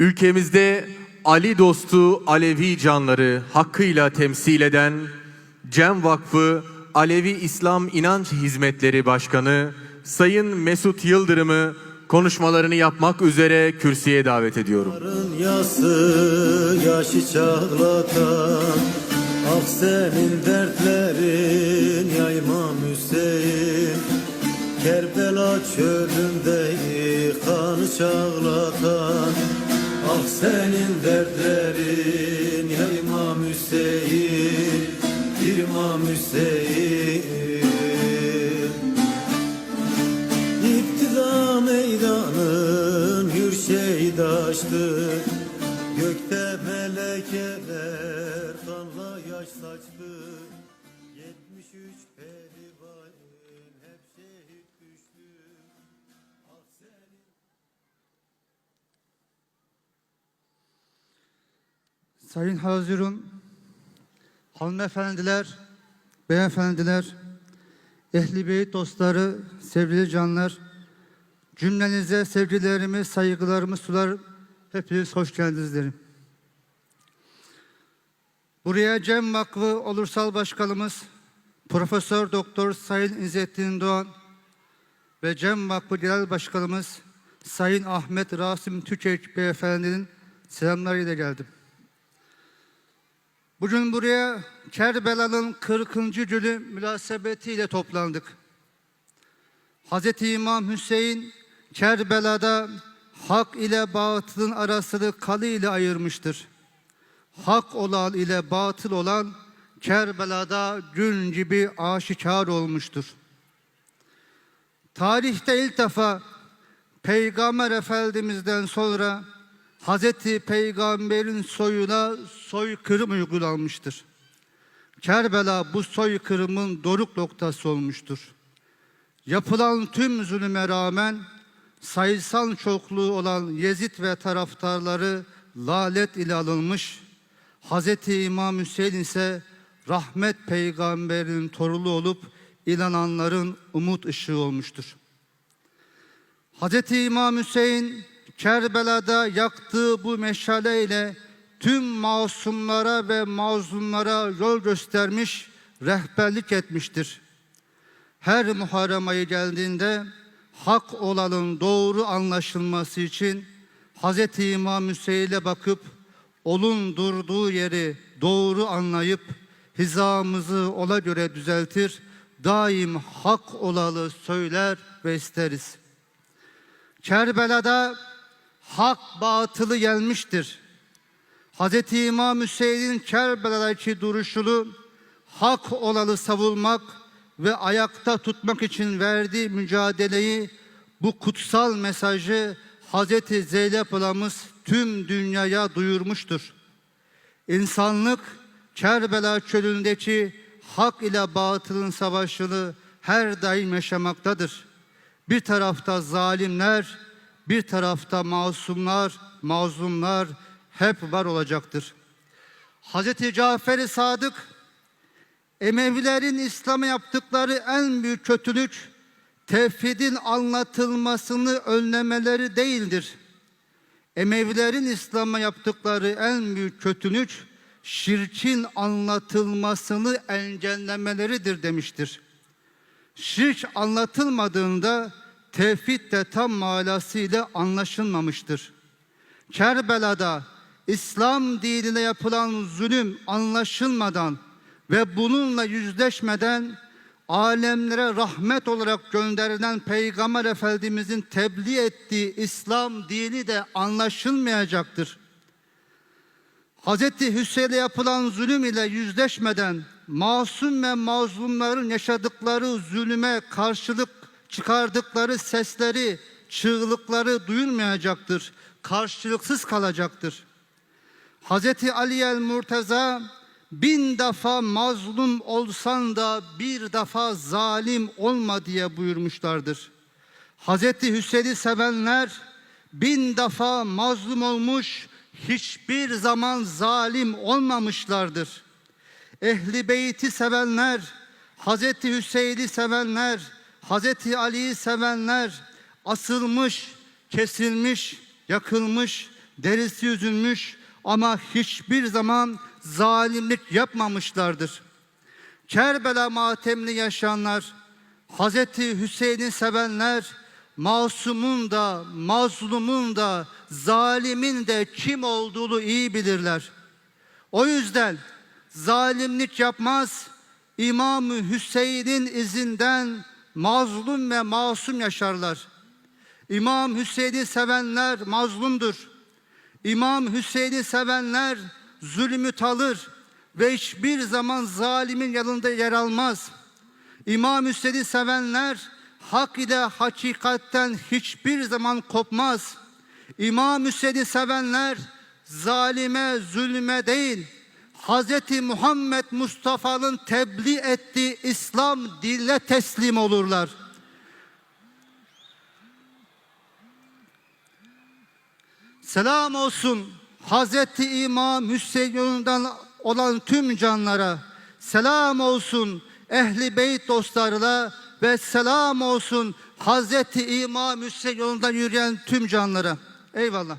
Ülkemizde Ali dostu Alevi canları hakkıyla temsil eden Cem Vakfı Alevi İslam İnanç Hizmetleri Başkanı Sayın Mesut Yıldırım'ı konuşmalarını yapmak üzere kürsüye davet ediyorum. Yası yaşı çağlatan Ah senin dertlerin yaymam Hüseyin Kerbela çölünde kanı çağlatan senin dertlerin. Yaymam Hüseyin İmam Hüseyin. İptida meydanın hür şeydaştı. Gökte melekeler kanla yaş saçtı. 73 Sayın Hazirun, hanımefendiler, beyefendiler, ehli beyt dostları, sevgili canlar, cümlenize sevgilerimi, saygılarımı sular, hepiniz hoş geldiniz derim. Buraya Cem Vakfı Olursal Başkanımız, Profesör Doktor Sayın İzzettin Doğan ve Cem Vakfı Genel Başkanımız Sayın Ahmet Rasim Tükek Beyefendinin selamlarıyla geldim. Bugün buraya Kerbela'nın 40. günü münasebetiyle toplandık. Hz. İmam Hüseyin Kerbela'da hak ile batılın arasını kalı ile ayırmıştır. Hak olan ile batıl olan Kerbela'da gün gibi aşikar olmuştur. Tarihte ilk defa Peygamber Efendimiz'den sonra Hazreti Peygamber'in soyuna soykırım uygulanmıştır. Kerbela bu soykırımın doruk noktası olmuştur. Yapılan tüm zulüme rağmen sayısal çokluğu olan Yezid ve taraftarları lalet ile alınmış, Hazreti İmam Hüseyin ise rahmet peygamberinin torulu olup inananların umut ışığı olmuştur. Hz. İmam Hüseyin Kerbela'da yaktığı bu meşaleyle tüm masumlara ve mazlumlara yol göstermiş, rehberlik etmiştir. Her Muharrem ayı geldiğinde hak olanın doğru anlaşılması için Hz. İmam Hüseyin'e bakıp olun durduğu yeri doğru anlayıp hizamızı ona göre düzeltir, daim hak olalı söyler ve isteriz. Kerbela'da hak batılı gelmiştir. Hz. İmam Hüseyin'in Kerbela'daki duruşunu hak olalı savunmak ve ayakta tutmak için verdiği mücadeleyi bu kutsal mesajı Hz. Zeynep Alamız tüm dünyaya duyurmuştur. İnsanlık Kerbela çölündeki hak ile batılın savaşını her daim yaşamaktadır. Bir tarafta zalimler, bir tarafta masumlar, mazlumlar hep var olacaktır. Hz. Cafer-i Sadık Emevilerin İslam'a yaptıkları en büyük kötülük tevhidin anlatılmasını önlemeleri değildir. Emevilerin İslam'a yaptıkları en büyük kötülük şirkin anlatılmasını engellemeleridir demiştir. Şirk anlatılmadığında tevhid de tam manasıyla anlaşılmamıştır. Kerbela'da İslam dinine yapılan zulüm anlaşılmadan ve bununla yüzleşmeden alemlere rahmet olarak gönderilen Peygamber Efendimizin tebliğ ettiği İslam dini de anlaşılmayacaktır. Hz. Hüseyin'e yapılan zulüm ile yüzleşmeden masum ve mazlumların yaşadıkları zulüme karşılık çıkardıkları sesleri, çığlıkları duyulmayacaktır. Karşılıksız kalacaktır. Hz. Ali el Murteza bin defa mazlum olsan da bir defa zalim olma diye buyurmuşlardır. Hz. Hüseyin'i sevenler bin defa mazlum olmuş, hiçbir zaman zalim olmamışlardır. Ehli beyti sevenler, Hz. Hüseyin'i sevenler, Hz. Ali'yi sevenler asılmış, kesilmiş, yakılmış, Derisi üzülmüş ama hiçbir zaman zalimlik yapmamışlardır. Kerbela matemli yaşayanlar, Hazreti Hüseyin'i sevenler, masumun da, mazlumun da, zalimin de kim olduğunu iyi bilirler. O yüzden zalimlik yapmaz, İmam Hüseyin'in izinden mazlum ve masum yaşarlar. İmam Hüseyin'i sevenler mazlumdur. İmam Hüseyin'i sevenler zulmü talır ve hiçbir zaman zalimin yanında yer almaz. İmam Hüseyin'i sevenler hak ile hakikatten hiçbir zaman kopmaz. İmam Hüseyin'i sevenler zalime, zulme değil, Hz. Muhammed Mustafa'nın tebliğ ettiği İslam dinine teslim olurlar. Selam olsun Hazreti İmam Hüseyin yolundan olan tüm canlara. Selam olsun Ehli Beyt dostlarına ve selam olsun Hazreti İmam Hüseyin yolundan yürüyen tüm canlara. Eyvallah.